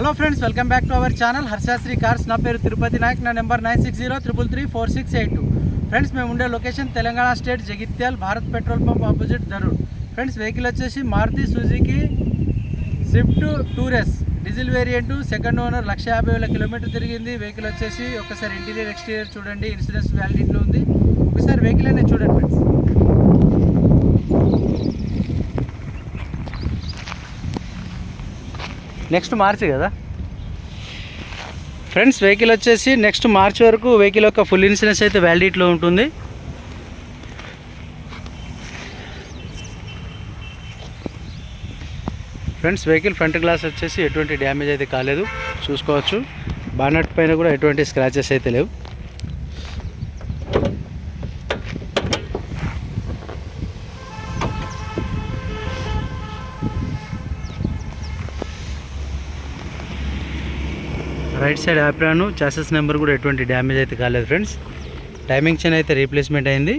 Hello friends welcome back to our channel Harshasri cars నా పేరు తిరుపతి నాయక్ నా number nine six zero triple three four six eight two friends మేము ఉండే location Telangana state Jagtial Bharat petrol pump opposite Dharur friends vehicle వచ్చేసి Maruti Suzuki Swift tour S diesel variant second owner lakh యాభై వేల kilometre తిరిగింది. Vehicle వచ్చేసి ఒకసారి interior exterior చూడండి. Insurance వ్యాలిడిటీలో ఉంది. ఒకసారి వెహికల్ అనేది చూడండి ఫ్రెండ్స్ నెక్స్ట్ మార్చి కదా? ఫ్రెండ్స్ వెహికల్ వచ్చేసి నెక్స్ట్ మార్చ్ వరకు వెహికల్ యొక్క ఫుల్ ఇన్సూరెన్స్ అయితే వ్యాలిడిటీలో ఉంటుంది. ఫ్రెండ్స్ వెహికల్ ఫ్రంట్ గ్లాస్ వచ్చేసి ఎటువంటి డ్యామేజ్ అయితే కాలేదు. చూసుకోవచ్చు. బానట్ పైన కూడా ఎటువంటి స్క్రాచెస్ అయితే లేవు. Right side apron chassis number కూడా ఎటువంటి డ్యామేజ్ అయితే కాలేదు ఫ్రెండ్స్ టైమింగ్ చైన్ అయితే రీప్లేస్మెంట్ అయింది.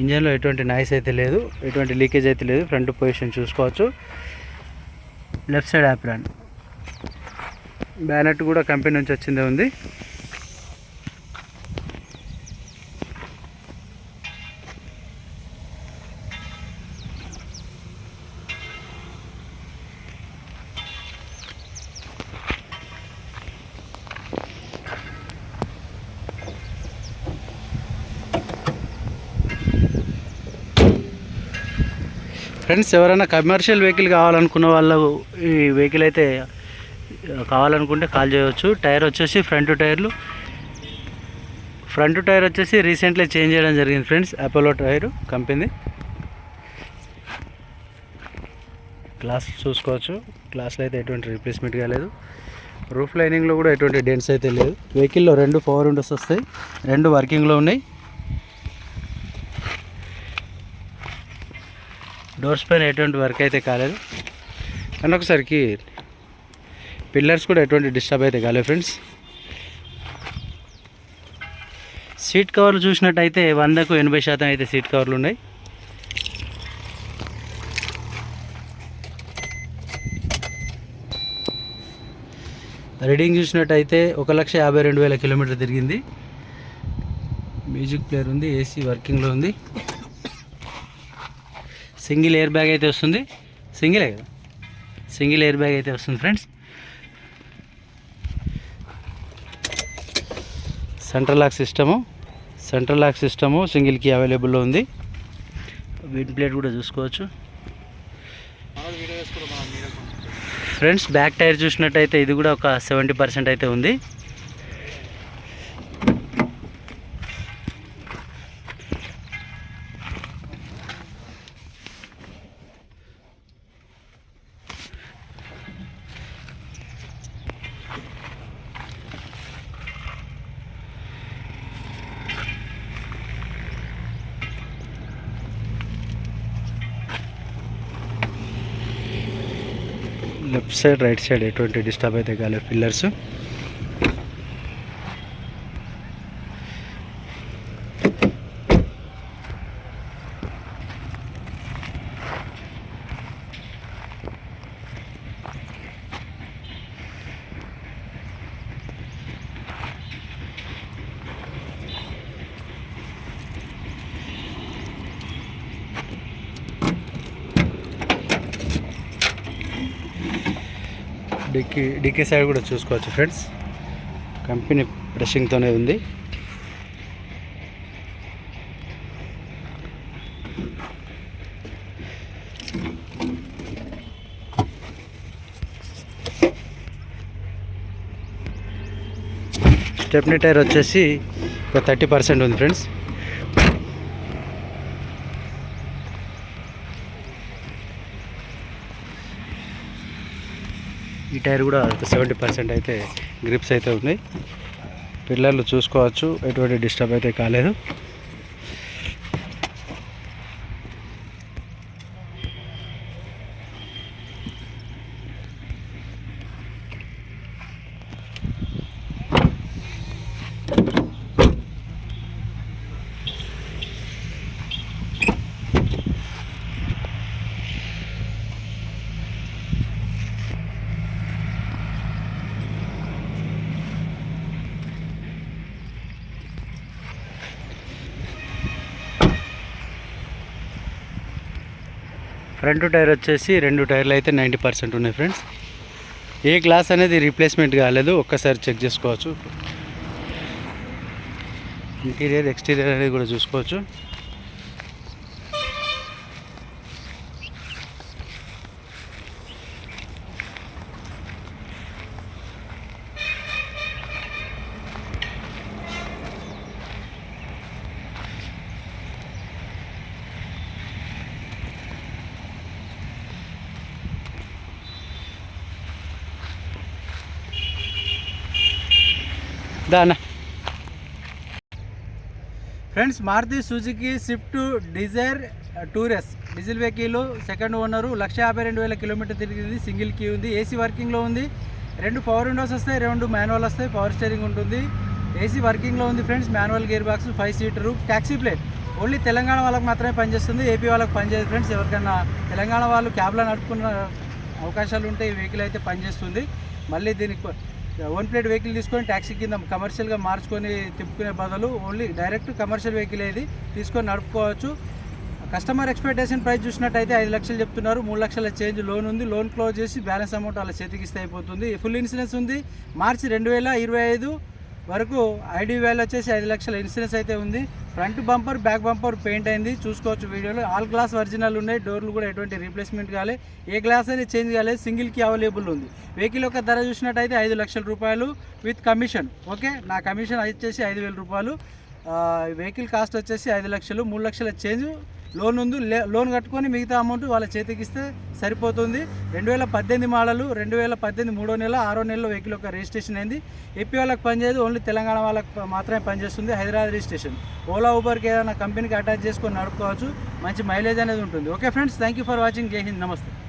ఇంజన్లో ఎటువంటి నాయిస్ అయితే లేదు. ఎటువంటి లీకేజ్ అయితే లేదు. ఫ్రంట్ పొజిషన్ చూసుకోవచ్చు. లెఫ్ట్ సైడ్ యాప్రాన్ బ్యానెట్ కూడా కంపెనీ నుంచి వచ్చిందే ఉంది. ఫ్రెండ్స్ ఎవరైనా కమర్షియల్ వెహికల్ కావాలనుకున్న వాళ్ళు ఈ వెహికల్ అయితే కావాలనుకుంటే కాల్ చేయవచ్చు టైర్ వచ్చేసి ఫ్రంట్ టైర్లు ఫ్రంట్ టైర్ వచ్చేసి రీసెంట్లీ చేంజ్ చేయడం జరిగింది friends Apollo tyre company. Glass చూసుకోవచ్చు. గ్లాస్లో అయితే ఎటువంటి రీప్లేస్మెంట్ కాలేదు. రూఫ్ లైనింగ్లో కూడా ఎటువంటి డెన్స్ అయితే లేదు. వెహికల్లో రెండు పవర్ విండోస్ వస్తాయి. రెండు వర్కింగ్లో ఉన్నాయి. డోర్స్ పైన ఎటువంటి వర్క్ అయితే కాలేదు. అండ్ ఒకసారికి పిల్లర్స్ కూడా ఎటువంటి డిస్టర్బ్ అయితే కాలేదు ఫ్రెండ్స్. సీట్ కవర్లు చూసినట్టయితే వందకు ఎనభై శాతం అయితే సీట్ కవర్లు ఉన్నాయి. రీడింగ్ చూసినట్టయితే ఒక లక్ష యాభై రెండు వేల కిలోమీటర్ తిరిగింది. మ్యూజిక్ ప్లేయర్ ఉంది ఏసీ వర్కింగ్లో ఉంది. సింగిల్ ఎయిర్ బ్యాగ్ అయితే వస్తుంది. సింగిలే కదా? సింగిల్ ఎయిర్ బ్యాగ్ అయితే వస్తుంది friends. Central lock system. Central lock system సింగిల్కి అవైలబుల్లో ఉంది. విండ్ ప్లేట్ కూడా చూసుకోవచ్చు. ఫ్రెండ్స్ బ్యాక్ టైర్ చూసినట్టయితే ఇది కూడా ఒక సెవెంటీ పర్సెంట్ అయితే ఉంది. లెఫ్ట్ సైడ్ రైట్ సైడ్ ఎటువంటి డిస్టర్బ్ అయితే కాలేదు పిల్లర్స్ డిక్కీ డిక్కీ సైడ్ కూడా చూసుకోవచ్చు ఫ్రెండ్స్ కంపెనీ బ్రషింగ్తోనే ఉంది. స్టెప్నీ టైర్ వచ్చేసి ఒక థర్టీ పర్సెంట్ ఉంది ఫ్రెండ్స్ ఈ టైర్ కూడా సెవెంటీ పర్సెంట్ అయితే గ్రిప్స్ అయితే ఉన్నాయి. పిల్లర్లు చూసుకోవచ్చు ఎటువంటి డిస్టర్బ్ అయితే కాలేదు. ఫ్రంట్ టైర్ వచ్చేసి రెండు టైర్లు అయితే నైంటీ పర్సెంట్ ఉన్నాయి ఫ్రెండ్స్. ఏ గ్లాస్ అనేది రీప్లేస్మెంట్ కాలేదు ఒక్కసారి చెక్ చేసుకోవచ్చు. ఇంటీరియర్ ఎక్స్టీరియర్ అనేది కూడా చూసుకోవచ్చు. దానా friends Maruti Suzuki Swift Dzire tour S diesel vehicle second owner lakh యాభై రెండు వేల కిలోమీటర్ తిరిగింది. సింగిల్ కీ ఉంది. ఏసీ వర్కింగ్లో ఉంది. రెండు పవర్ విండోస్ వస్తాయి రెండు మాన్యువల్ వస్తాయి పవర్ స్టీరింగ్ ఉంటుంది. ఏసీ వర్కింగ్లో ఉంది friends manual gear box five seater taxi plate. Only Telangana వాళ్ళకి మాత్రమే పనిచేస్తుంది ఏపీ వాళ్ళకి పనిచేయదు ఫ్రెండ్స్. ఎవరికైనా తెలంగాణ వాళ్ళు క్యాబ్లో నడుపుకున్న అవకాశాలు ఉంటే ఈ వెహికల్ అయితే పనిచేస్తుంది మళ్ళీ దీనికి ఓన్ ప్లేట్ వెహికల్ తీసుకొని ట్యాక్సీ కింద కమర్షియల్గా మార్చుకొని తిప్పుకునే బదులు ఓన్లీ డైరెక్ట్ కమర్షియల్ వెహికల్ ఏది తీసుకొని నడుపుకోవచ్చు. కస్టమర్ ఎక్స్పెక్టేషన్ ప్రైస్ చూసినట్టయితే ఐదు లక్షలు చెప్తున్నారు. మూడు లక్షల చేంజ్ లోన్ ఉంది. లోన్ క్లోజ్ చేసి బ్యాలెన్స్ అమౌంట్ వాళ్ళ చేతికి ఇస్తే అయిపోతుంది. ఫుల్ ఇన్సూరెన్స్ ఉంది. మార్చి రెండు వేల ఇరవై ఐదు వరకు ఐడి వ్యాల్యూ వచ్చేసి ఐదు లక్షల ఇన్సూరెన్స్ అయితే ఉంది. Front bumper back bumper paint అయింది. చూసుకోవచ్చు వీడియోలో. ఆల్ గ్లాస్ ఒరిజినల్ ఉన్నాయి. డోర్లు కూడా ఎటువంటి రీప్లేస్మెంట్ కాలే. ఏ గ్లాస్ అనేది చేంజ్ కాలేదు సింగిల్కి అవైలబుల్ ఉంది. వెహికల్ యొక్క ధర చూసినట్టయితే ఐదు లక్షల రూపాయలు విత్ కమిషన్ ఓకే నా కమిషన్ వచ్చేసి ఐదు వేల రూపాయలు. వెహికల్ కాస్ట్ వచ్చేసి ఐదు లక్షలు. మూడు లక్షల చేంజ్ లోన్ ఉంది లే- లోన్ కట్టుకొని మిగతా అమౌంట్ వాళ్ళ చేతికి ఇస్తే సరిపోతుంది. రెండు వేల పద్దెనిమిది మోడలు రెండు వేల పద్దెనిమిది మూడో నెల ఆరో నెలలో వెహికల్ యొక్క రిజిస్ట్రేషన్ అయింది. ఏపీ వాళ్ళకి పనిచేయదు ఓన్లీ తెలంగాణ వాళ్ళకి మాత్రమే పనిచేస్తుంది హైదరాబాద్ రిజిస్ట్రేషన్. ఓలా ఊబర్కి ఏదైనా కంపెనీకి అటాచ్ చేసుకొని నడుపుకోవచ్చు మంచి మైలేజ్ అనేది ఉంటుంది. Okay friends thank you for watching. Jai Hind నమస్తే.